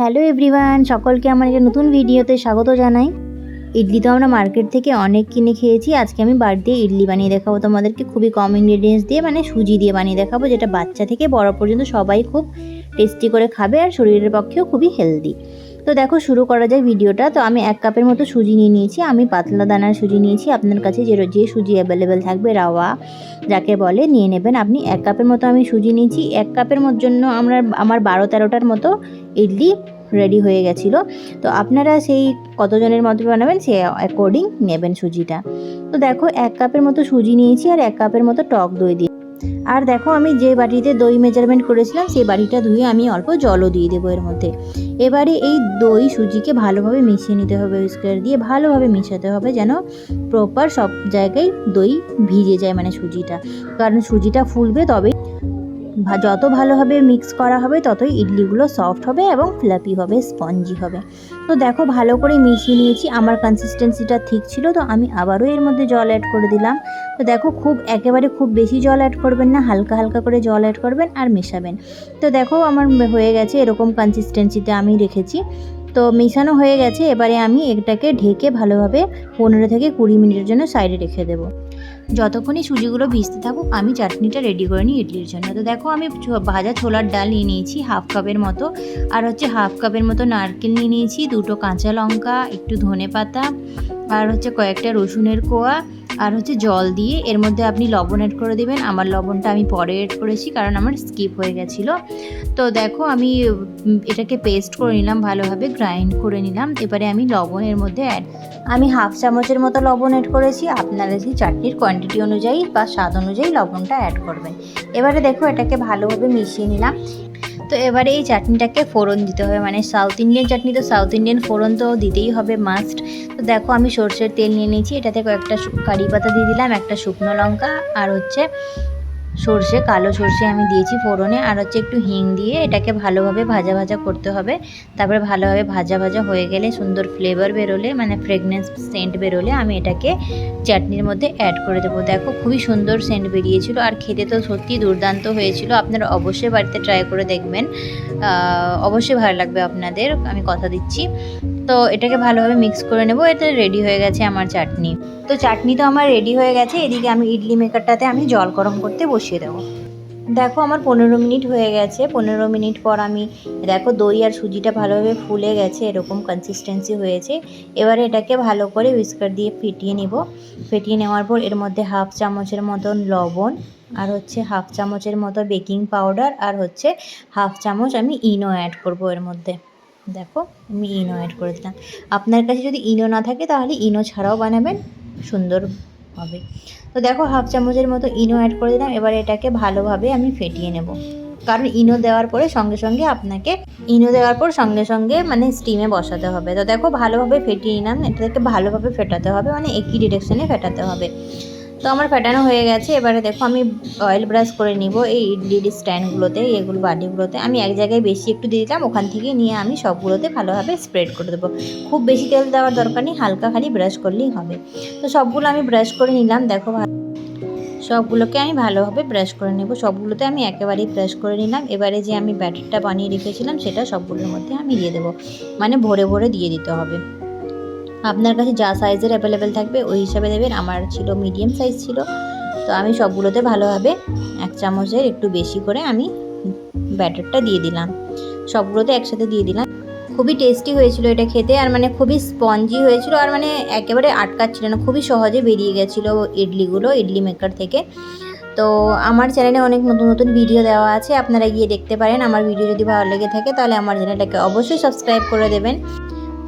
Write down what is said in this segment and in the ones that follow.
Hello everyone, সকলকে আমার একটা নতুন ভিডিওতে স্বাগত জানাই। ইডলি তো আমরা মার্কেট থেকে অনেক কিনে খেয়েছি। আজকে আমি বাড়িতে ইডলি বানিয়ে দেখাবো। তোমাদেরকে খুবই কম ইনগ্রিডিয়েন্টস দিয়ে মানে সুজি দিয়ে বানিয়ে দেখাবো, যেটা বাচ্চা থেকে বড় পর্যন্ত সবাই খুব টেস্টি করে খাবে আর শরীরের পক্ষেও খুবই হেলদি তো দেখো, শুরু করা যায় ভিডিওটা। তো আমি এক কাপের মতো সুজি নিয়ে নিয়েছি। আমি পাতলা দানার সুজি নিয়েছি। আপনার কাছে যে যে সুজি অ্যাভেলেবেল থাকবে, রাওয়া, যাকে বলে, নিয়ে নেবেন। আপনি এক কাপের মতো আমি সুজি নিয়েছি। এক কাপের জন্য আমরা, আমার বারো তেরোটার মতো ইডলি রেডি হয়ে গেছিল। তো আপনারা সেই কতজনের মতো বানাবেন, সে অ্যাকর্ডিং নেবেন সুজিটা। তো দেখো, এক কাপের মতো সুজি নিয়েছি আর এক কাপের মতো টক দই দিয়ে আর দেখো আমি যে বাটিতে দই মেজারমেন্ট করেছিলাম, সেই বাটিটা ধুয়ে আমি অল্প জলও দিয়ে দেবো এর মধ্যে। এবারে এই দই সুজিকে ভালোভাবে মিশিয়ে নিতে হবে উইস্কার দিয়ে ভালোভাবে মিশাতে হবে যেন প্রপার সব জায়গায় দই ভিজে যায় মানে সুজিটা। কারণ সুজিটা ফুলবে তবেই যত ভালোভাবে মিক্স করা হবে ততই ইডলিগুলো সফট হবে এবং ফ্লাপি হবে স্পঞ্জি হবে। তো দেখো ভালো করে মিশিয়ে নিয়েছি। আমার কনসিস্টেন্সিটা ঠিক ছিল, তো আমি আবারও এর মধ্যে জল অ্যাড করে দিলাম। তো দেখো খুব, একেবারে খুব বেশি জল অ্যাড করবেন না, হালকা হালকা করে জল অ্যাড করবেন আর মেশাবেন। তো দেখো আমার হয়ে গেছে এরকম কনসিস্টেন্সিতে আমি রেখেছি। তো মেশানো হয়ে গেছে, এবারে আমি এটাকে ঢেকে ভালোভাবে পনেরো থেকে কুড়ি মিনিটের জন্য সাইডে রেখে দেবো। যতক্ষণই সুজিগুলো ভিজতে থাকুক, আমি চাটনিটা রেডি করে নিই ইডলির জন্য। তো দেখো, আমি ভাজা ছোলার ডাল নিয়ে নিয়েছি হাফ কাপের মতো। আর হচ্ছে হাফ কাপের মতো নারকেল নিয়ে নিয়েছি, দুটো কাঁচা লঙ্কা, একটু ধনে পাতা আর হচ্ছে কয়েকটা রসুনের কোয়া আর হচ্ছে জল দিয়ে এর মধ্যে আপনি লবণ অ্যাড করে দেবেন। আমার লবণটা আমি পরে অ্যাড করেছি কারণ আমার স্কিপ হয়ে গেছিল। তো দেখো আমি এটাকে পেস্ট করে নিলাম, ভালোভাবে গ্রাইন্ড করে নিলাম। এবারে আমি লবণের মধ্যে অ্যাড আমি হাফ চামচের মতো লবণ অ্যাড করেছি। আপনারা সেই চাটনির কোয়ান্টিটি অনুযায়ী বা স্বাদ অনুযায়ী লবণটা অ্যাড করবেন। এবারে দেখো এটাকে ভালোভাবে মিশিয়ে নিলাম। তো এবারে এই চাটনিটাকে ফোড়ন দিতে হবে। মানে সাউথ ইন্ডিয়ান চাটনি তো সাউথ ইন্ডিয়ান ফোড়ন তো দিতেই হবে মাস্ট তো দেখো আমি সর্ষের তেল নিয়ে নিয়েছি। এটাতে কয়েকটা কারি পাতা দিয়ে দিলাম, একটা শুকনো লঙ্কা আর হচ্ছে সর্ষে, কালো সর্ষে আমি দিয়েছি ফোড়নে। আর হচ্ছে একটু হিং দিয়ে এটাকে ভালোভাবে ভাজা ভাজা করতে হবে। তারপরে ভালোভাবে ভাজা ভাজা হয়ে গেলে সুন্দর ফ্লেভার বেরোলে মানে ফ্রেগনেন্স সেন্ট বেরোলে আমি এটাকে চাটনির মধ্যে অ্যাড করে দেবো। দেখো খুবই সুন্দর সেন্ট বেরিয়েছিল আর খেতে তো সত্যি দুর্দান্ত হয়েছিল। আপনারা অবশ্যই বাড়িতে ট্রাই করে দেখবেন। অবশ্যই ভালো লাগবে আপনাদের। আমি কথা দিচ্ছি। তো এটাকে ভালোভাবে মিক্স করে নেব। এতে রেডি হয়ে গেছে আমার চাটনি। তো চাটনি তো আমার রেডি হয়ে গেছে। এদিকে আমি ইডলি মেকারটাতে আমি জল গরম করতে বসিয়ে দেবো। দেখো আমার পনেরো মিনিট হয়ে গেছে। পনেরো মিনিট পর আমি, দেখো দই আর সুজিটা ভালোভাবে ফুলে গেছে, এরকম কনসিস্টেন্সি হয়েছে। এবারে এটাকে ভালো করে উইস্কার দিয়ে ফেটিয়ে নিব। ফেটিয়ে নেওয়ার পর এর মধ্যে হাফ চামচের মতন লবণ, আর হচ্ছে হাফ চামচের মতো বেকিং পাউডার আর হচ্ছে হাফ চামচ আমি ইনো অ্যাড করব এর মধ্যে। দেখো, আমি ইনো অ্যাড করে দিলাম। আপনার কাছে যদি ইনো না থাকে, তাহলে ইনো ছাড়াও বানাবেন, সুন্দর হবে। তো দেখো, হাফ চামচের মতো ইনো অ্যাড করে দিলাম। এবার এটাকে ভালোভাবে আমি ফেটিয়ে নেব। কারণ ইনো দেওয়ার পরে সঙ্গে সঙ্গে আপনাকে, ইনো দেওয়ার পর সঙ্গে সঙ্গে মানে স্টিমে বসাতে হবে। তো দেখো, ভালোভাবে ফেটিয়ে নিলাম। এটাকে ভালোভাবে ফেটাতে হবে মানে একই ডিরেকশনে ফেটাতে হবে। তো আমার ফেটানো হয়ে গেছে। এবারে দেখো আমি অয়েল ব্রাশ করে নিব এই ইডলির স্ট্যান্ডগুলোতে এগুলো বাটিগুলোতে আমি এক জায়গায় বেশি একটু দিয়ে দিলাম, ওখান থেকে নিয়ে আমি সবগুলোতে ভালোভাবে স্প্রেড করে দেবো। খুব বেশি তেল দেওয়ার দরকার নেই, হালকা খালি ব্রাশ করলেই হবে। তো সবগুলো আমি ব্রাশ করে নিলাম, দেখো সবগুলোকে আমি ভালোভাবে ব্রাশ করে নেব। সবগুলোতে আমি একেবারেই ব্রাশ করে নিলাম। এবারে যে আমি ব্যাটারটা বানিয়ে রেখেছিলাম, সেটা সবগুলোর মধ্যে আমি দিয়ে দেবো। মানে ভরে ভরে দিয়ে দিতে হবে। আপনার কাছে যা সাইজের অ্যাভেলেবেল থাকবে, ওই হিসাবে দেবেন আমার ছিল মিডিয়াম সাইজ ছিল। তো আমি সবগুলোতে ভালোভাবে এক চামচের একটু বেশি করে আমি ব্যাটারটা দিয়ে দিলাম। সবগুলোতে একসাথে দিয়ে দিলাম। খুবই টেস্টি হয়েছিল এটা খেতে, আর মানে খুবই স্পঞ্জি হয়েছিল, আর মানে একেবারে আটকাচ্ছিল না। খুবই সহজে বেরিয়ে গেছিল ইডলিগুলো, ইডলি মেকার থেকে। তো আমার চ্যানেলে অনেক নতুন নতুন ভিডিও দেওয়া আছে, আপনারা গিয়ে দেখতে পারেন। আমার ভিডিও যদি ভালো লেগে থাকে, তাহলে আমার চ্যানেলটাকে অবশ্যই সাবস্ক্রাইব করে দেবেন।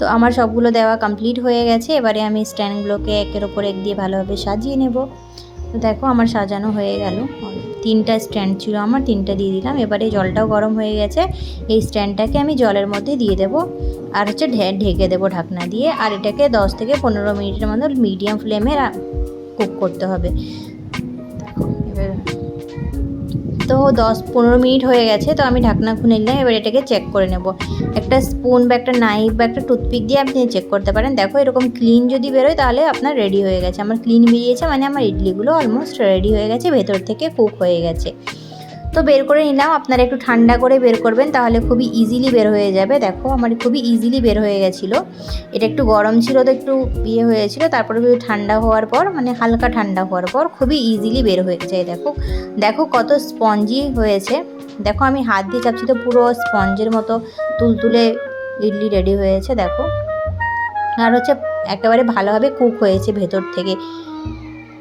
তো আমার সবগুলো দেওয়া কমপ্লিট হয়ে গেছে। এবারে আমি স্ট্যান্ডগুলোকে একের ওপর এক দিয়ে ভালোভাবে সাজিয়ে নেব। তো দেখো আমার সাজানো হয়ে গেল। তিনটা স্ট্যান্ড ছিল আমার, তিনটা দিয়ে দিলাম। এবারে জলটাও গরম হয়ে গেছে। এই স্ট্যান্ডটাকে আমি জলের মধ্যে দিয়ে দেবো। আর হচ্ছে ঢেকে দেবো ঢাকনা দিয়ে। আর এটাকে দশ থেকে পনেরো মিনিটের মতো মিডিয়াম ফ্লেমে কুক করতে হবে। তো দশ পনেরো মিনিট হয়ে গেছে, তো আমি ঢাকনা খুলে নিলাম, এবার এটাকে চেক করে নেব। একটা স্পুন বা একটা নাইফ বা একটা টুথপিক দিয়ে আপনি চেক করতে পারেন। দেখো এরকম ক্লিন যদি বেরোয়, তাহলে আপনার রেডি হয়ে গেছে। আমার ক্লিন বেরিয়েছে মানে আমার ইডলিগুলো অলমোস্ট রেডি হয়ে গেছে, ভেতর থেকে কুক হয়ে গেছে। তো বের করে নিলাম। আপনারা একটু ঠান্ডা করে বের করবেন, তাহলে খুবই ইজিলি বের হয়ে যাবে। দেখো, আমার খুবই ইজিলি বের হয়ে গেছিল। এটা একটু গরম ছিল তো একটু ইয়ে হয়েছিল, তারপরে ঠান্ডা হওয়ার পর মানে হালকা ঠান্ডা হওয়ার পর খুবই ইজিলি বের হয়ে যায়। দেখো দেখো কত স্পঞ্জি হয়েছে। দেখো, আমি হাত দিয়ে চাপছি তো পুরো স্পঞ্জের মতো তুলতুলে ইডলি রেডি হয়েছে, দেখো। আর হচ্ছে একেবারে ভালোভাবে কুক হয়েছে ভেতর থেকে।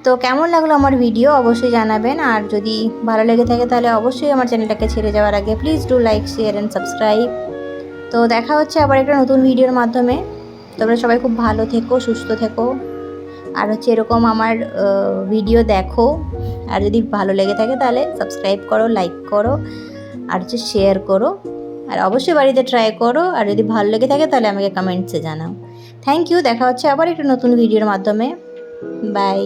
তো কেমন লাগল আমার ভিডিও অবশ্যই জানাবেন। আর যদি ভালো লেগে থাকে তাহলে অবশ্যই আমার চ্যানেলটাকে ছেড়ে যাওয়ার আগে please do like share and subscribe তো দেখা হচ্ছে আবার একটা নতুন ভিডিওর মাধ্যমে। তোমরা সবাই খুব ভালো থেকো, সুস্থ থেকো। আর হচ্ছে এরকম আমার ভিডিও দেখো। আর যদি ভালো লেগে থাকে তাহলে সাবস্ক্রাইব করো লাইক করো। আর হচ্ছে শেয়ার করো। আর অবশ্যই বাড়িতে ট্রাই করো। আর যদি ভালো লেগে থাকে তাহলে আমাকে কমেন্টসে জানাও। থ্যাংক ইউ দেখা হচ্ছে আবার একটা নতুন ভিডিওর মাধ্যমে। বাই